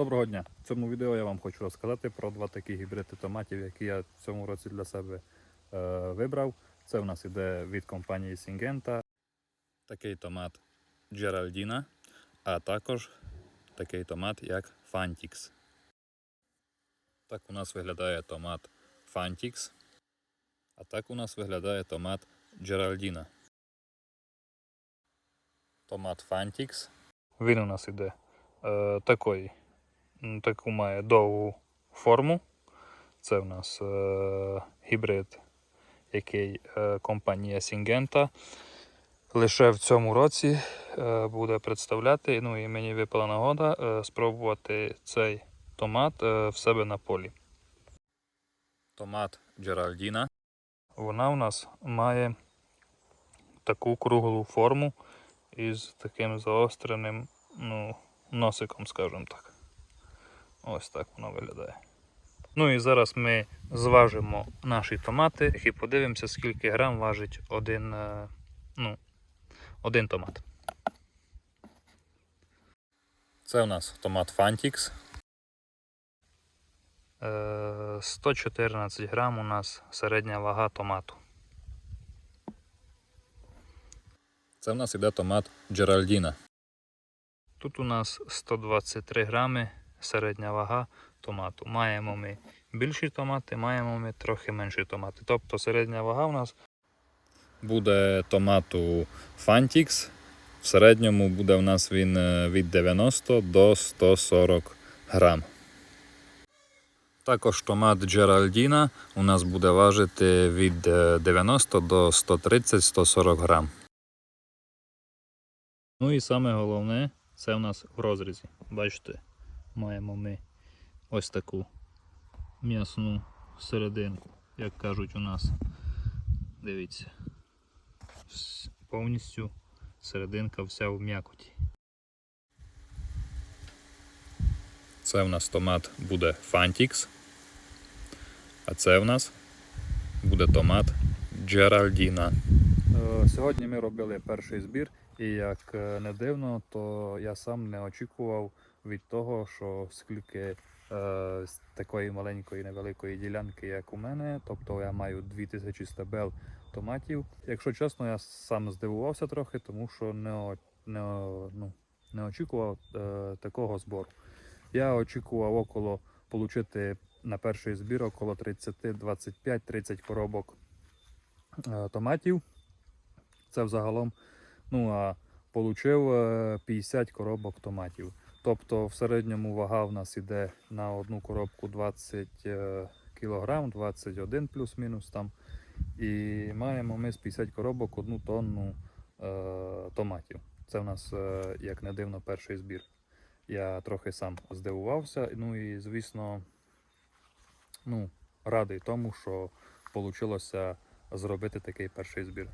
Доброго дня! В цьому відео я вам хочу розказати про два такі гібриди томатів, які я в цьому році для себе е, вибрав. Це в нас іде від компанії Syngenta. Такий томат Geraldina, а також такий томат, як Fantix. Так у нас виглядає томат Fantix, а так у нас виглядає томат Geraldina. Томат Fantix. Він у нас іде е, такої м, таку має довгу форму. Це в нас е, гібрид, який е, компанія Syngenta лише в цьому році е, буде представляти. Ну і мені випала нагода е, спробувати цей томат е, в себе на полі. Томат Джеральдіна. Вона у нас має таку круглу форму із таким заостреним ну, носиком, скажімо так. Ось так воно виглядає. Ну і зараз ми зважимо наші томати і подивимося, скільки грам важить один, е, ну, один томат. Це у нас томат Fantix. Е, 114 грам у нас середня вага томату. Це в нас іде томат Джеральдіна. Тут у нас 123 грами середня вага томату. Маємо ми більші томати, маємо ми трохи менші томати. Тобто середня вага у нас буде томату Fantix. В середньому буде у нас він е, від 90 до 140 грам. Також томат Джеральдіна у нас буде важити від е, 90 до 130-140 грам. Ну і саме головне, це у нас в розрізі. Бачите, маємо ми ось таку м'ясну серединку, як кажуть у нас. Дивіться. Повністю серединка вся в м'якоті. Це в нас томат буде Fantix. А це в нас буде томат Джеральдіна. Е, Сьогодні ми робили перший збір, і як е, не дивно, то я сам не очікував від того, що скільки е, з такої маленької невеликої ділянки, як у мене, тобто я маю 2000 стебел томатів. Якщо чесно, я сам здивувався трохи, тому що не, не, ну, не очікував е, такого збору. Я очікував около отримати на перший збір около 30, 25, 30 коробок е, томатів. Це взагалом. Ну а получив е, 50 коробок томатів. Тобто в середньому вага в нас іде на одну коробку 20 кг, 21 плюс-мінус там. І маємо ми з 50 коробок одну тонну е, томатів. Це в нас, е, як не дивно, перший збір. Я трохи сам здивувався. Ну і звісно, ну, радий тому, що вийшло зробити такий перший збір.